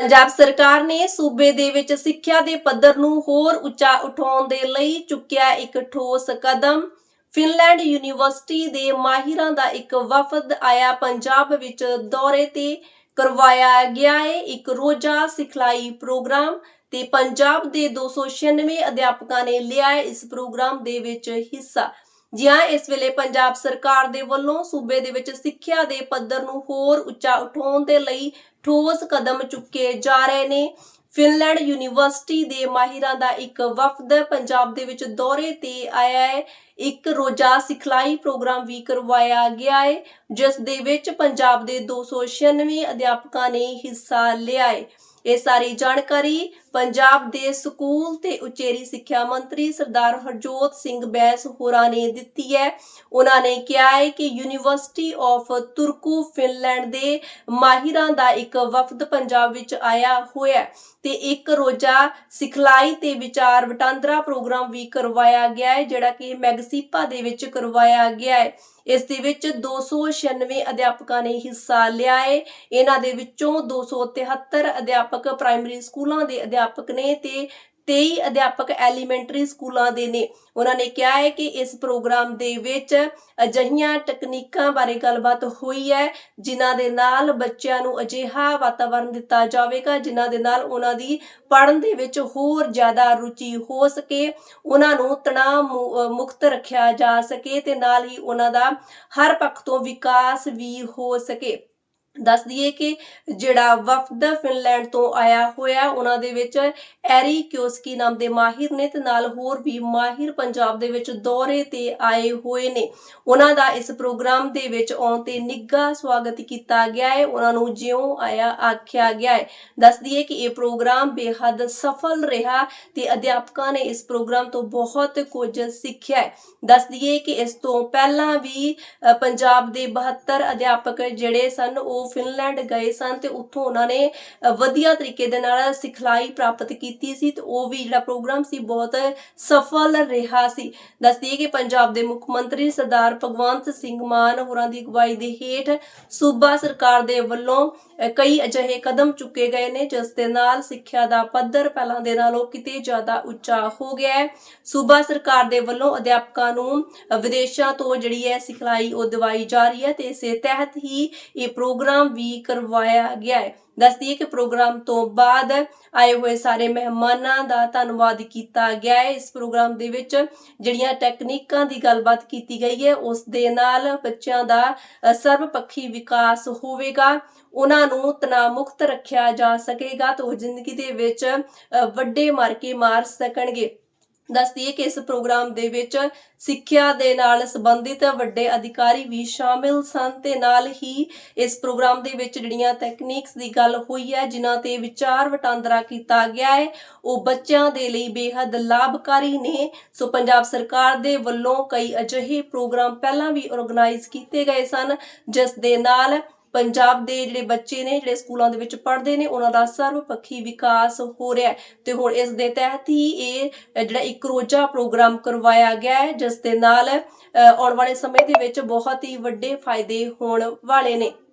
ਪੰਜਾਬ ਸਰਕਾਰ ਨੇ ਸੂਬੇ ਦੇ ਵਿੱਚ ਸਿੱਖਿਆ ਦੇ ਪੱਧਰ ਨੂੰ ਹੋਰ ਉੱਚਾ ਉਠਾਉਣ ਦੇ ਲਈ ਚੁੱਕਿਆ ਇੱਕ ਠੋਸ ਕਦਮ। ਫਿਨਲੈਂਡ ਯੂਨੀਵਰਸਿਟੀ ਦੇ ਮਾਹਿਰਾਂ ਦਾ ਇੱਕ ਵਫਦ ਆਇਆ ਪੰਜਾਬ ਵਿੱਚ ਦੌਰੇ ਤੇ ਕਰਵਾਇਆ ਗਿਆ ਹੈ ਇੱਕ ਰੋਜ਼ਾ ਸਿਖਲਾਈ ਪ੍ਰੋਗਰਾਮ ਤੇ ਪੰਜਾਬ ਦੇ 296 ਅਧਿਆਪਕਾਂ ਨੇ ਲਿਆ ਇਸ ਪ੍ਰੋਗਰਾਮ ਦੇ ਵਿੱਚ ਹਿੱਸਾ। ਜੀ ਇਸ ਵੇਲੇ ਪੰਜਾਬ ਸਰਕਾਰ ਦੇ ਵੱਲੋਂ ਸੂਬੇ ਦੇ ਵਿੱਚ ਸਿੱਖਿਆ ਦੇ ਪੱਧਰ ਨੂੰ ਹੋਰ ਉੱਚਾ ਉਠਾਉਣ ਦੇ ਲਈ ਠੋਸ ਕਦਮ ਚੁੱਕੇ ਜਾ ਰਹੇ ਨੇ। ਫਿਨਲੈਂਡ ਯੂਨੀਵਰਸਿਟੀ ਦੇ ਮਾਹਿਰਾਂ ਦਾ ਇੱਕ ਵਫਦ ਪੰਜਾਬ ਦੇ ਵਿੱਚ ਦੌਰੇ ਤੇ ਆਇਆ ਹੈ। ਇੱਕ ਰੋਜ਼ਾ ਸਿਖਲਾਈ ਪ੍ਰੋਗਰਾਮ ਵੀ ਕਰਵਾਇਆ ਗਿਆ ਹੈ, ਜਿਸ ਦੇ ਵਿੱਚ ਪੰਜਾਬ ਦੇ 296 ਅਧਿਆਪਕਾਂ ਨੇ ਹਿੱਸਾ ਲਿਆ ਹੈ। ਇਹ ਸਾਰੀ ਜਾਣਕਾਰੀ ਪੰਜਾਬ ਦੇ ਸਕੂਲ ਤੇ ਉਚੇਰੀ ਸਿੱਖਿਆ ਮੰਤਰੀ ਸਰਦਾਰ ਹਰਜੋਤ ਸਿੰਘ ਬੈਸ ਹੋਰਾਂ ਨੇ ਦਿੱਤੀ ਹੈ। ਉਹਨਾਂ ਨੇ ਕਿਹਾ ਹੈ ਕਿ ਯੂਨੀਵਰਸਿਟੀ ਆਫ ਤੁਰਕੂ ਫਿਨਲੈਂਡ ਦੇ ਮਾਹਿਰਾਂ ਦਾ ਇੱਕ ਵਫਦ ਪੰਜਾਬ ਵਿੱਚ ਆਇਆ ਹੋਇਆ ਤੇ ਇੱਕ ਰੋਜ਼ਾ ਸਿਖਲਾਈ ਤੇ ਵਿਚਾਰ ਵਟਾਂਦਰਾ ਪ੍ਰੋਗਰਾਮ ਵੀ ਕਰਵਾਇਆ ਗਿਆ ਹੈ, ਜਿਹੜਾ ਕਿ ਮੈਗਸੀਪਾ ਦੇ ਵਿੱਚ ਕਰਵਾਇਆ ਗਿਆ ਹੈ। ਇਸ ਦੇ ਵਿੱਚ 296 ਅਧਿਆਪਕਾਂ ਨੇ ਹਿੱਸਾ ਲਿਆ ਹੈ। ਇਹਨਾਂ ਦੇ ਵਿੱਚੋਂ 273 ਅਧਿਆਪਕ ਪ੍ਰਾਇਮਰੀ ਸਕੂਲਾਂ ਦੇ ਅਧਿਆਪਕ ਨੇ ਤੇ 23 ਅਧਿਆਪਕ ਐਲੀਮੈਂਟਰੀ ਸਕੂਲਾਂ ਦੇ ਨੇ। ਉਹਨਾਂ ਨੇ ਕਿਹਾ ਹੈ ਕਿ ਇਸ ਪ੍ਰੋਗਰਾਮ ਦੇ ਵਿੱਚ ਅਜਿਹੀਆਂ ਤਕਨੀਕਾਂ ਬਾਰੇ ਗੱਲਬਾਤ ਹੋਈ ਹੈ, ਜਿਨ੍ਹਾਂ ਦੇ ਨਾਲ ਬੱਚਿਆਂ ਨੂੰ ਅਜਿਹਾ ਵਾਤਾਵਰਣ ਦਿੱਤਾ ਜਾਵੇਗਾ, ਜਿਨ੍ਹਾਂ ਦੇ ਨਾਲ ਉਹਨਾਂ ਦੀ ਪੜ੍ਹਨ ਦੇ ਵਿੱਚ ਹੋਰ ਜ਼ਿਆਦਾ ਰੁਚੀ ਹੋ ਸਕੇ, ਉਹਨਾਂ ਨੂੰ ਤਣਾਅ ਮੁਕਤ ਰੱਖਿਆ ਜਾ ਸਕੇ ਤੇ ਨਾਲ ਹੀ ਉਹਨਾਂ ਦਾ ਹਰ ਪੱਖ ਤੋਂ ਵਿਕਾਸ ਵੀ ਹੋ ਸਕੇ। ਦੱਸ ਦਈਏ ਕਿ ਜਿਹੜਾ ਵਫਦ ਫਿਨਲੈਂਡ ਤੋਂ ਆਇਆ ਹੋਇਆ, ਉਹਨਾਂ ਦੇ ਵਿੱਚ ਐਰੀ ਕਿਓਸਕੀ ਨਾਮ ਦੇ ਮਾਹਿਰ ਨੇ ਤੇ ਨਾਲ ਹੋਰ ਵੀ ਮਾਹਿਰ ਪੰਜਾਬ ਦੇ ਵਿੱਚ ਦੌਰੇ ਤੇ ਆਏ ਹੋਏ ਨੇ। ਉਹਨਾਂ ਦਾ ਇਸ ਪ੍ਰੋਗਰਾਮ ਦੇ ਵਿੱਚ ਆਉਣ ਤੇ ਨਿੱਘਾ ਸਵਾਗਤ ਕੀਤਾ ਗਿਆ ਹੈ। ਉਹਨਾਂ ਨੂੰ ਜਿਉਂ ਆਇਆ ਆਖਿਆ ਗਿਆ ਹੈ। ਦੱਸ ਦਈਏ ਕਿ ਇਹ ਪ੍ਰੋਗਰਾਮ ਬੇਹੱਦ ਸਫਲ ਰਿਹਾ ਤੇ ਅਧਿਆਪਕਾਂ ਨੇ ਇਸ ਪ੍ਰੋਗਰਾਮ ਤੋਂ ਬਹੁਤ ਕੁਝ ਸਿੱਖਿਆ ਹੈ। ਦੱਸ ਦਈਏ ਕਿ ਇਸ ਤੋਂ ਪਹਿਲਾਂ ਵੀ ਪੰਜਾਬ ਦੇ 72 ਅਧਿਆਪਕ ਜਿਹੜੇ ਸਨ, ਉਹ ਫਿਨਲੈਂਡ ਗਏ ਸਨ ਤੇ ਉੱਥੋਂ ਉਹਨਾਂ ਨੇ ਵਧੀਆ ਤਰੀਕੇ ਦੇ ਨਾਲ ਸਿਖਲਾਈ ਪ੍ਰਾਪਤ ਕੀਤੀ ਸੀ ਤੇ ਉਹ ਵੀ ਜਿਹੜਾ ਪ੍ਰੋਗਰਾਮ ਸੀ ਬਹੁਤ ਸਫਲ ਰਿਹਾ ਸੀ। ਦੱਸ ਦਈਏ ਕਿ ਪੰਜਾਬ ਦੇ ਮੁੱਖ ਮੰਤਰੀ ਸਰਦਾਰ ਭਗਵੰਤ ਸਿੰਘ ਮਾਨ ਹੋਰਾਂ ਦੀ ਅਗਵਾਈ ਦੇ ਹੇਠ ਸੂਬਾ ਸਰਕਾਰ ਦੇ ਵੱਲੋਂ ਕਈ ਅਜਿਹੇ ਕਦਮ ਚੁੱਕੇ ਗਏ ਨੇ ਜਿਸ ਦੇ ਨਾਲ ਸਿੱਖਿਆ ਦਾ ਪੱਧਰ ਪਹਿਲਾਂ ਦੇ ਨਾਲੋਂ ਕਿਤੇ ਜ਼ਿਆਦਾ ਉੱਚਾ ਹੋ ਗਿਆ ਹੈ। ਸੂਬਾ ਸਰਕਾਰ ਦੇ ਵੱਲੋਂ ਅਧਿਆਪਕਾਂ ਨੂੰ ਵਿਦੇਸ਼ਾਂ ਤੋਂ ਜਿਹੜੀ ਹੈ ਸਿਖਲਾਈ ਉਹ ਦਿਵਾਈ ਜਾ ਰਹੀ ਹੈ ਤੇ ਇਸੇ ਤਹਿਤ ਹੀ ਇਹ ਪ੍ਰੋਗਰਾਮ ਵੀ ਕਰਵਾਇਆ ਗਿਆ ਹੈ। ਦੱਸ ਦਈਏ ਕਿ ਪ੍ਰੋਗਰਾਮ ਤੋਂ ਬਾਅਦ ਆਏ ਹੋਏ ਸਾਰੇ ਮਹਿਮਾਨਾਂ ਦਾ ਧੰਨਵਾਦ ਕੀਤਾ ਗਿਆ ਹੈ। ਇਸ ਪ੍ਰੋਗਰਾਮ ਦੇ ਵਿੱਚ ਜਿਹੜੀਆਂ ਟੈਕਨੀਕਾਂ ਦੀ ਗੱਲਬਾਤ ਕੀਤੀ ਗਈ ਹੈ ਉਸ ਦੇ ਨਾਲ ਬੱਚਿਆਂ ਦਾ ਅ, ਸਰਵਪੱਖੀ ਵਿਕਾਸ ਹੋਵੇਗਾ। ਉਹਨਾਂ ਨੂੰ ਤਣਾਅ ਮੁਕਤ ਰੱਖਿਆ ਜਾ ਸਕੇਗਾ ਤੇ ਉਹ ਜ਼ਿੰਦਗੀ ਦੇ ਵਿੱਚ ਅ, ਵੱਡੇ ਮਾਰਕੇ ਮਾਰ ਸਕਣਗੇ। ਦੱਸ ਦਈਏ ਕਿ ਇਸ ਪ੍ਰੋਗਰਾਮ ਦੇ ਵਿੱਚ ਸਿੱਖਿਆ ਦੇ ਨਾਲ ਸੰਬੰਧਿਤ ਵੱਡੇ ਅਧਿਕਾਰੀ ਵੀ ਸ਼ਾਮਿਲ ਸਨ ਤੇ ਨਾਲ ਹੀ ਇਸ ਪ੍ਰੋਗਰਾਮ ਦੇ ਵਿੱਚ ਜਿਹੜੀਆਂ ਟੈਕਨੀਕਸ ਦੀ ਗੱਲ ਹੋਈ ਹੈ, ਜਿਨ੍ਹਾਂ ਤੇ ਵਿਚਾਰ ਵਟਾਂਦਰਾ ਕੀਤਾ ਗਿਆ ਹੈ, ਉਹ ਬੱਚਿਆਂ ਦੇ ਲਈ ਬੇहद ਲਾਭਕਾਰੀ ਨੇ। ਸੋ ਪੰਜਾਬ ਸਰਕਾਰ ਦੇ ਵੱਲੋਂ ਕਈ ਅਜਿਹੇ ਪ੍ਰੋਗਰਾਮ ਪਹਿਲਾਂ ਵੀ ਆਰਗੇਨਾਈਜ਼ ਕੀਤੇ ਗਏ ਸਨ, ਜਿਸ ਦੇ ਨਾਲ ਪੰਜਾਬ ਦੇ ਜਿਹੜੇ ਬੱਚੇ ਨੇ, ਜਿਹੜੇ ਸਕੂਲਾਂ ਦੇ ਵਿੱਚ ਪੜ੍ਹਦੇ ਨੇ, ਉਹਨਾਂ ਦਾ ਸਰਵਪੱਖੀ ਵਿਕਾਸ ਹੋ ਰਿਹਾ ਹੈ। ਤੇ ਹੁਣ ਇਸ ਦੇ ਤਹਿਤ ਹੀ ਇਹ ਜਿਹੜਾ ਇੱਕ ਰੋਜ਼ਾ ਪ੍ਰੋਗਰਾਮ ਕਰਵਾਇਆ ਗਿਆ ਹੈ, ਜਿਸ ਦੇ ਨਾਲ ਆਉਣ ਵਾਲੇ ਸਮੇਂ ਦੇ ਵਿੱਚ ਬਹੁਤ ਹੀ ਵੱਡੇ ਫਾਇਦੇ ਹੋਣ ਵਾਲੇ ਨੇ।